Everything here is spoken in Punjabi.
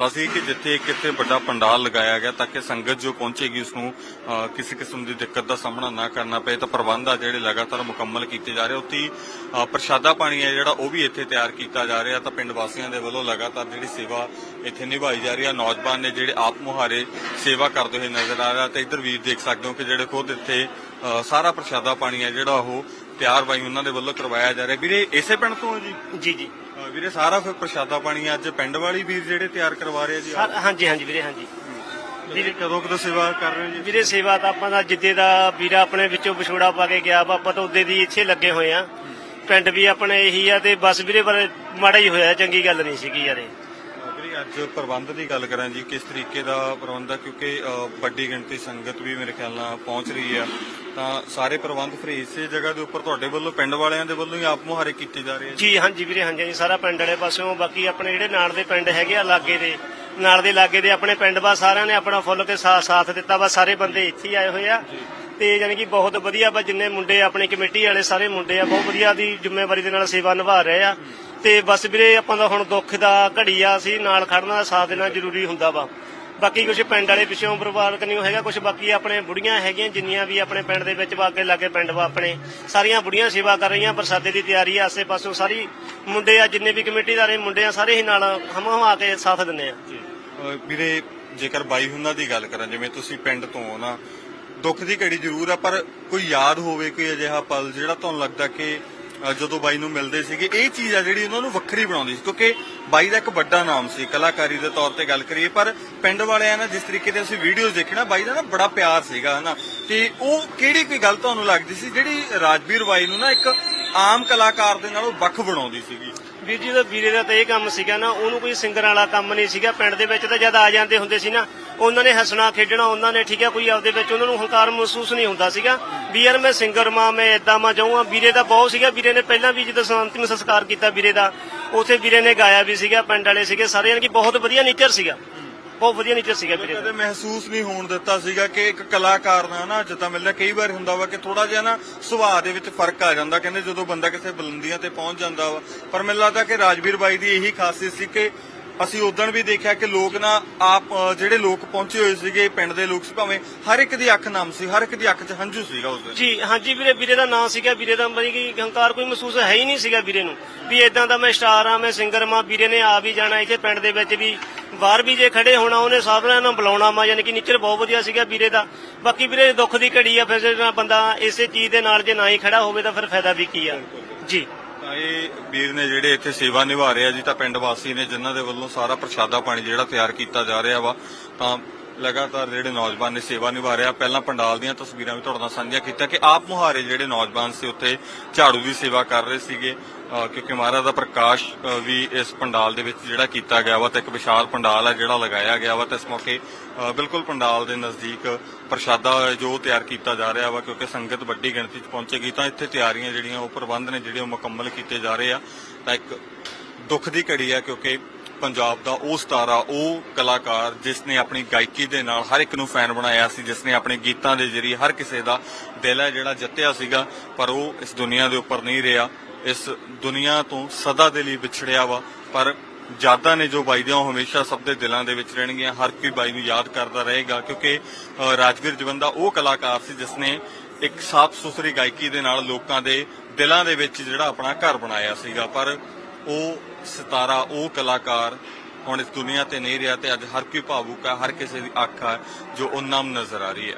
ਦੱਸੀ ਕਿ ਜਿੱਥੇ ਕਿਤੇ ਵੱਡਾ ਪੰਡਾਲ ਲਗਾਇਆ ਗਿਆ ਤਾਂ ਕਿ ਸੰਗਤ ਜੋ ਪਹੁੰਚੇਗੀ ਉਸ ਨੂੰ ਕਿਸੇ ਕਿਸਮ ਦੀ ਦਿੱਕਤ ਦਾ ਸਾਹਮਣਾ ਨਾ ਕਰਨਾ ਪਏ ਤਾਂ ਪ੍ਰਬੰਧ ਆ ਜਿਹੜੇ ਲਗਾਤਾਰ ਮੁਕੰਮਲ ਕੀਤੇ ਜਾ ਰਹੇ ਉੱਥੇ ਹੀ, ਪ੍ਰਸ਼ਾਦਾ ਪਾਣੀ ਹੈ ਜਿਹੜਾ ਉਹ ਵੀ ਇੱਥੇ ਤਿਆਰ ਕੀਤਾ ਜਾ ਰਿਹਾ ਤਾਂ ਪਿੰਡ ਵਾਸੀਆਂ ਦੇ ਵੱਲੋਂ ਲਗਾਤਾਰ ਜਿਹੜੀ ਸੇਵਾ ਇੱਥੇ ਨਿਭਾਈ ਜਾ ਰਹੀ ਹੈ ਨੌਜਵਾਨ ਨੇ ਜਿਹੜੇ ਆਪ ਮੁਹਾਰੇ ਸੇਵਾ ਕਰਦੇ ਹੋਏ ਨਜ਼ਰ ਆ ਰਿਹਾ ਤੇ ਇੱਧਰ ਵੀਰ ਦੇਖ ਸਕਦੇ ਹੋ ਕਿ ਜਿਹੜੇ ਖੁਦ ਇੱਥੇ ਅ, ਸਾਰਾ ਪ੍ਰਸ਼ਾਦਾ ਪਾਣੀ ਹੈ ਜਿਹੜਾ ਉਹ ਤਿਆਰ ਬਾਈ ਉਹਨਾਂ ਦੇ ਵੱਲੋਂ ਕਰਵਾਇਆ ਜਾ ਰਿਹਾ। ਵੀਰੇ ਇਸੇ ਪਿੰਡ ਤੋਂ ਹੋ ਜੀ? ਜੀ ਜੀ। ਅ, ਵੀਰੇ ਸਾਰਾ ਫਿਰ ਪ੍ਰਸ਼ਾਦਾ ਪਾਣੀ ਅੱਜ ਪਿੰਡ ਵਾਲੀ ਵੀਰ ਜਿਹੜੇ ਤਿਆਰ ਕਰਵਾ ਰਹੇ ਆ ਜੀ? ਸਰ ਹਾਂਜੀ ਹਾਂਜੀ ਵੀਰੇ ਹਾਂਜੀ। ਵੀਰੇ ਕਦੋਂ ਕਦੋਂ ਸੇਵਾ ਕਰ ਰਹੇ ਹੋ ਜੀ? ਵੀਰੇ ਸੇਵਾ ਤਾਂ ਆਪਾਂ ਦਾ ਜਿੱਦੇ ਦਾ ਵੀਰਾ ਆਪਣੇ ਵਿੱਚੋਂ ਵਿਛੋੜਾ ਪਾ ਕੇ ਗਿਆ ਵਾ ਆਪਾਂ ਤਾਂ ਉਹਦੇ ਦੀ ਇੱਥੇ ਲੱਗੇ ਹੋਏ ਆ। ਪਿੰਡ ਵੀ ਆਪਣੇ ਇਹੀ ਆ ਤੇ ਬਸ ਵੀਰੇ ਪਰ ਮਾੜਾ ਹੀ ਹੋਇਆ ਚੰਗੀ ਗੱਲ ਨਹੀਂ ਸੀਗੀ ਯਾਰ ਵੀਰੇ ਅੱਜ ਪ੍ਰਬੰਧ ਦੀ ਗੱਲ ਕਰਾਂ ਜੀ ਕਿਸ ਤਰੀਕੇ ਦਾ ਪ੍ਰਬੰਧ ਆ? ਕਿਉਂਕਿ ਅ, ਵੱਡੀ ਗਿਣਤੀ ਸੰਗਤ ਵੀ ਮੇਰੇ ਖਿਆਲ ਨਾਲ ਪਹੁੰਚ ਰਹੀ ਆ। ਤਾਂ ਸਾਰੇ ਪ੍ਰਬੰਧ ਫਿਰ ਇਸੇ ਜਗ੍ਹਾ ਦੇ ਉੱਪਰ ਤੁਹਾਡੇ ਵੱਲੋਂ ਪਿੰਡ ਵਾਲਿਆਂ ਦੇ ਵੱਲੋਂ ਹੀ ਆਪ ਮੁਹਾਰੇ ਕੀਤੇ ਜਾ ਰਹੇ ਆ ਜੀ? ਹਾਂਜੀ ਵੀਰੇ ਹਾਂਜੀ ਹਾਂਜੀ ਸਾਰਾ ਪਿੰਡ ਵਾਲੇ ਪਾਸਿਓਂ ਬਾਕੀ ਆਪਣੇ ਜਿਹੜੇ ਨਾਲ ਦੇ ਪਿੰਡ ਹੈਗੇ ਆ ਲਾਗੇ ਦੇ ਨਾਲ ਦੇ ਲਾਗੇ ਦੇ ਆਪਣੇ ਪਿੰਡ ਵਾ ਸਾਰਿਆਂ ਨੇ ਆਪਣਾ ਫੁੱਲ ਕੇ ਸਾ- ਸਾਥ ਦਿੱਤਾ ਵਾ ਸਾਰੇ ਬੰਦੇ ਇੱਥੇ ਹੀ ਆਏ ਹੋਏ ਆ। ਤੇ ਯਾਨੀ ਕਿ ਬਹੁਤ ਵਧੀਆ ਵਾ ਜਿੰਨੇ ਮੁੰਡੇ ਆਪਣੀ ਕਮੇਟੀ ਵਾਲੇ ਸਾਰੇ ਮੁੰਡੇ ਆ ਬਹੁਤ ਵਧੀਆ ਦੀ ਜ਼ਿੰਮੇਵਾਰੀ ਦੇ ਨਾਲ ਸੇਵਾ ਨਿਭਾ ਰਹੇ ਆ। ਤੇ ਬਸ ਵੀਰੇ ਆਪਾਂ ਦਾ ਹੁਣ ਦੁੱਖ ਦਾ ਘੜੀ ਆ ਸੀ ਨਾਲ ਖੜਨਾ ਸਾਥ ਦੇਣਾ ਜ਼ਰੂਰੀ ਹੁੰਦਾ ਵਾ। ਬਾਕੀ ਕੁਝ ਪਿੰਡ ਵਾਲੇ ਪਿੱਛੋਂ ਪਰਿਵਾਰਕ ਨਹੀਂ ਹੈਗਾ ਕੁਝ ਬਾਕੀ ਆਪਣੇ ਬੁੜੀਆਂ ਹੈਗੀਆਂ, ਜਿੰਨੀਆਂ ਵੀ ਆਪਣੇ ਪਿੰਡ ਦੇ ਵਿੱਚ ਵਾਗੇ ਲਾਗੇ ਪਿੰਡ ਵਾ ਆਪਣੇ, ਸਾਰੀਆਂ ਬੁੜੀਆਂ ਸੇਵਾ ਕਰ ਰਹੀਆਂ, ਪ੍ਰਸਾਦੇ ਦੀ ਤਿਆਰੀ ਆ ਆਸੇ ਪਾਸੋਂ ਸਾਰੀ ਮੁੰਡੇ ਆ, ਜਿੰਨੇ ਵੀ ਕਮੇਟੀਦਾਰ ਮੁੰਡੇ ਆ, ਸਾਰੇ ਹੀ ਨਾਲ ਹਮ ਹਮਾ ਕੇ ਸਾਥ ਦਿੰਦੇ ਆ। ਵੀਰੇ, ਜੇਕਰ ਬਾਈ ਹੁਣਾਂ ਦੀ ਗੱਲ ਕਰਾਂ, ਜਿਵੇਂ ਤੁਸੀਂ ਪਿੰਡ ਤੋਂ ਹੋ ਨਾ, ਦੁੱਖ ਦੀ ਘੜੀ ਜ਼ਰੂਰ ਆ, ਪਰ ਕੋਈ ਯਾਦ ਹੋਵੇ ਕੋਈ ਅਜਿਹਾ ਪਲ ਜਿਹੜਾ ਤੁਹਾਨੂੰ ਲੱਗਦਾ ਕਿ ਜਦੋਂ ਬਾਈ ਨੂੰ ਮਿਲਦੇ ਸੀਗੇ, ਇਹ ਚੀਜ਼ ਆ ਜਿਹੜੀ ਉਹਨਾਂ ਨੂੰ ਵੱਖਰੀ ਬਣਾਉਂਦੀ ਸੀ, ਕਿਉਂਕਿ ਬਾਈ ਦਾ ਇੱਕ ਵੱਡਾ ਨਾਮ ਸੀ, ਕਲਾਕਾਰੀ ਦੇ ਤੌਰ ਤੇ ਗੱਲ ਕਰੀਏ, ਪਰ ਪਿੰਡ ਵਾਲਿਆਂ ਨਾਲ ਜਿਸ ਤਰੀਕੇ ਦੇ ਅਸੀਂ ਵੀਡੀਓਜ਼ ਦੇਖੇ ਨਾ, ਬਾਈ ਦਾ ਨਾ ਬੜਾ ਪਿਆਰ ਸੀਗਾ, ਹਨਾ। ਤੇ ਉਹ ਕਿਹੜੀ ਕੋਈ ਗੱਲ ਤੁਹਾਨੂੰ ਲੱਗਦੀ ਸੀ, ਜਿਹੜੀ ਰਾਜਵੀਰ ਬਾਈ ਨੂੰ ਨਾ ਇੱਕ ਆਮ ਕਲਾਕਾਰ ਦੇ ਨਾਲੋਂ ਵੱਖ ਬਣਾਉਂਦੀ ਸੀਗੀ? ਵੀਰ ਜੀ ਦਾ ਵੀਰੇ ਦਾ ਤਾਂ ਇਹ ਕੰਮ ਸੀਗਾ ਨਾ, ਉਹਨੂੰ ਕੋਈ ਸਿੰਗਰ ਵਾਲਾ ਕੰਮ ਨਹੀਂ ਸੀਗਾ। ਪਿੰਡ ਦੇ ਵਿੱਚ ਤਾਂ ਜਦ ਆ ਜਾਂਦੇ ਹੁੰਦੇ ਸੀ ਨਾ, ਉਹਨਾਂ ਨੇ ਹੱਸਣਾ, ਖੇਡਣਾ, ਉਹਨਾਂ ਨੇ ਠੀਕ ਹੈ ਕੋਈ ਆਪਦੇ ਵਿੱਚ ਉਹਨਾਂ ਨੂੰ ਹੰਕਾਰ ਮਹਿਸੂਸ ਨਹੀਂ ਹੁੰਦਾ ਸੀਗਾ। ਵੀ ਯਾਰ ਮੈਂ ਸਿੰਗਰ ਮਾਂ ਮੈਂ ਇਦਾਂ ਮਾਂ ਜਾਊਂਗਾ ਵੀਰੇ ਦਾ ਬਹੁਤ ਸੀਗਾ, ਵੀਰੇ ਨੇ ਪਹਿਲਾਂ ਵੀ ਜਦੋਂ ਅੰਤਿਮ ਸੰਸਕਾਰ ਕੀਤਾ ਵੀਰੇ ਦਾ, ਉਥੇ ਵੀਰੇ ਨੇ ਗਾਇਆ ਵੀ ਸੀਗਾ, ਪਿੰਡ ਵਾਲੇ ਸੀਗੇ, ਸਾਰੇ, ਯਾਨੀ ਕਿ ਬਹੁਤ ਵਧੀਆ ਨੇਚਰ ਸੀਗਾ। ਬਹੁਤ ਵਧੀਆ ਨੇਚਰ ਸੀਗਾ ਵੀਰੇ। ਦਾ ਕਦੇ ਮਹਿਸੂਸ ਨਹੀਂ ਹੋਣ ਦਿੱਤਾ ਸੀਗਾ ਕਿ ਇੱਕ ਕਲਾਕਾਰ ਨਾਲ ਨਾ ਜਿੱਦਾਂ ਮਿਲਦਾ ਕਈ ਵਾਰ ਹੁੰਦਾ ਵਾ ਕਿ ਥੋੜਾ ਜਿਹਾ ਨਾ ਸੁਭਾਅ ਦੇ ਵਿੱਚ ਫ਼ਰਕ ਆ ਜਾਂਦਾ ਕਹਿੰਦੇ ਜਦੋਂ ਬੰਦਾ ਕਿਸੇ ਬੁਲੰਦੀਆਂ ਤੇ ਪਹੁੰਚ ਜਾਂਦਾ ਵਾ। ਪਰ ਮੈਨੂੰ ਲੱਗਦਾ ਕਿ ਰਾਜਵੀਰ ਬਾਈ ਦੀ ਇਹੀ ਖਾਸੀਅਤ ਸੀ ਕਿ ਅਸੀਂ ਉਦੋਂ ਵੀ ਦੇਖਿਆ ਕਿ ਲੋਕ ਨਾ ਆਪ ਜਿਹੜੇ ਲੋਕ ਪਹੁੰਚੇ ਹੋਏ ਸੀਗੇ ਪਿੰਡ ਦੇ ਲੋਕ ਸੀ ਭਾਵੇਂ ਹਰ ਇੱਕ ਦੀ ਅੱਖ ਨਮ ਸੀ ਹਰ ਇੱਕ ਦੀ ਅੱਖ 'ਚ ਹੰਝੂ ਸੀਗਾ ਉਸ ਦਿਨ। ਜੀ ਹਾਂਜੀ ਵੀਰੇ ਵੀਰੇ ਦਾ ਨਾਂ ਸੀਗਾ ਵੀਰੇ ਦਾ ਮਤਲਬ ਕਿ ਹੰਕਾਰ ਕੋਈ ਮਹਿਸੂਸ ਹੈ ਹੀ ਨਹੀਂ ਸੀਗਾ ਵੀਰੇ ਨੂੰ। ਵੀ ਇਦਾਂ ਦਾ ਮੈਂ ਸਟਾਰ ਆ ਮੈਂ ਸਿੰਗਰ ਮਾਂ ਵੀਰੇ ਨੇ ਆ ਵੀ ਜਾਣਾ ਇੱਥੇ ਪਿੰਡ ਦੇ ਵਿੱਚ ਵੀ ਬਾਹਰ ਵੀ ਜੇ ਖੜੇ ਹੋਣਾ ਉਹਨੇ ਸਾਰਿਆਂ ਨੂੰ ਬੁਲਾਉਣਾ ਮਾ ਯਾਨੀ ਕਿ ਨੇਚਰ ਬਹੁਤ ਵਧੀਆ ਸੀਗਾ ਵੀਰੇ ਦਾ। ਬਾਕੀ ਵੀਰੇ ਦੁੱਖ ਦੀ ਘੜੀ ਆ ਫਿਰ ਜਿਹੜਾ ਬੰਦਾ ਇਸੇ ਚੀਜ਼ ਦੇ ਨਾਲ ਜੇ ਨਾ ਹੀ ਖੜਾ ਹੋਵੇ ਤਾਂ ਫਿਰ ਫਾਇਦਾ ਵੀ ਕੀ ਆ? ਜੀ। ਤਾਂ ਇਹ ਵੀਰ ਨੇ ਜਿਹੜੇ ਇੱਥੇ ਸੇਵਾ ਨਿਭਾ ਰਹੇ ਆ ਜੀ ਤਾਂ ਪਿੰਡ ਵਾਸੀ ਨੇ ਜਿਨ੍ਹਾਂ ਦੇ ਵੱਲੋਂ ਸਾਰਾ ਪ੍ਰਸ਼ਾਦਾ ਪਾਣੀ ਜਿਹੜਾ ਤਿਆਰ ਕੀਤਾ ਜਾ ਰਿਹਾ ਵਾ ਤਾਂ ਲਗਾਤਾਰ ਜਿਹੜੇ ਨੌਜਵਾਨ ਨੇ ਸੇਵਾ ਨਿਭਾ ਰਿਹਾ ਪਹਿਲਾਂ ਪੰਡਾਲ ਦੀਆਂ ਤਸਵੀਰਾਂ ਵੀ ਤੁਹਾਡੇ ਨਾਲ ਸਾਂਝੀਆਂ ਕੀਤੀਆਂ ਕਿ ਆਪ ਮੁਹਾਰੇ ਜਿਹੜੇ ਨੌਜਵਾਨ ਸੀ ਉੱਥੇ ਝਾੜੂ ਦੀ ਸੇਵਾ ਕਰ ਰਹੇ ਸੀਗੇ। ਕਿਉਂਕਿ ਮਹਾਰਾਜ ਦਾ ਪ੍ਰਕਾਸ਼ ਵੀ ਇਸ ਪੰਡਾਲ ਦੇ ਵਿੱਚ ਜਿਹੜਾ ਕੀਤਾ ਗਿਆ ਵਾ ਤੇ ਇੱਕ ਵਿਸ਼ਾਲ ਪੰਡਾਲ ਹੈ ਜਿਹੜਾ ਲਗਾਇਆ ਗਿਆ ਵਾ ਤੇ ਇਸ ਮੌਕੇ ਬਿਲਕੁਲ ਪੰਡਾਲ ਦੇ ਨਜ਼ਦੀਕ ਪ੍ਰਸ਼ਾਦਾ ਜੋ ਤਿਆਰ ਕੀਤਾ ਜਾ ਰਿਹਾ ਵਾ ਕਿਉਂਕਿ ਸੰਗਤ ਵੱਡੀ ਗਿਣਤੀ 'ਚ ਪਹੁੰਚੇਗੀ ਤਾਂ ਇੱਥੇ ਤਿਆਰੀਆਂ ਜਿਹੜੀਆਂ ਉਹ ਪ੍ਰਬੰਧ ਨੇ ਜਿਹੜੇ ਉਹ ਮੁਕੰਮਲ ਕੀਤੇ ਜਾ ਰਹੇ ਆ। ਤਾਂ ਇੱਕ ਦੁੱਖ ਦੀ ਘੜੀ ਹੈ ਕਿਉਂਕਿ ਪੰਜਾਬ ਦਾ ਉਹ ਸਤਾਰਾ ਉਹ ਕਲਾਕਾਰ ਜਿਸ ਨੇ ਆਪਣੀ ਗਾਇਕੀ ਦੇ ਨਾਲ ਹਰ ਇੱਕ ਨੂੰ ਫੈਨ ਬਣਾਇਆ ਸੀ ਜਿਸ ਨੇ ਆਪਣੇ ਗੀਤਾਂ ਦੇ ਜ਼ਰੀਏ ਹਰ ਕਿਸੇ ਦਾ ਦਿਲ ਹੈ ਜਿਹੜਾ ਜਿੱਤਿਆ ਸੀਗਾ ਪਰ ਉਹ ਇਸ ਦੁਨੀਆ ਦੇ ਉੱਪਰ ਨਹੀਂ ਰਿਹਾ। ਇਸ ਦੁਨੀਆ ਤੋਂ ਸਦਾ ਦੇ ਲਈ ਵਿਛੜਿਆ ਵਾ ਪਰ ਯਾਦਾਂ ਨੇ ਜੋ ਬਾਈ ਦੀਆਂ ਉਹ ਹਮੇਸ਼ਾ ਸਭ ਦੇ ਦਿਲਾਂ ਦੇ ਵਿੱਚ ਰਹਿਣਗੀਆਂ। ਹਰ ਕੋਈ ਬਾਈ ਨੂੰ ਯਾਦ ਕਰਦਾ ਰਹੇਗਾ ਕਿਉਂਕਿ ਅ, ਰਾਜਵੀਰ ਜਵੰਦਾ ਉਹ ਕਲਾਕਾਰ ਸੀ ਜਿਸ ਨੇ ਇੱਕ ਸਾਫ਼ ਸੁਥਰੀ ਗਾਇਕੀ ਦੇ ਨਾਲ ਲੋਕਾਂ ਦੇ ਦਿਲਾਂ ਦੇ ਵਿੱਚ ਜਿਹੜਾ ਆਪਣਾ ਘਰ ਬਣਾਇਆ ਸੀਗਾ। ਪਰ ਉਹ ਸਿਤਾਰਾ, ਉਹ ਕਲਾਕਾਰ ਹੁਣ ਇਸ ਦੁਨੀਆ ਤੇ ਨਹੀਂ ਰਿਹਾ ਤੇ ਅੱਜ ਹਰ ਕੋਈ ਭਾਵੁਕ ਹੈ ਹਰ ਕਿਸੇ ਦੀ ਅੱਖ ਹੈ ਜੋ ਉਹ ਨਮ ਨਜ਼ਰ ਆ ਰਹੀ ਹੈ।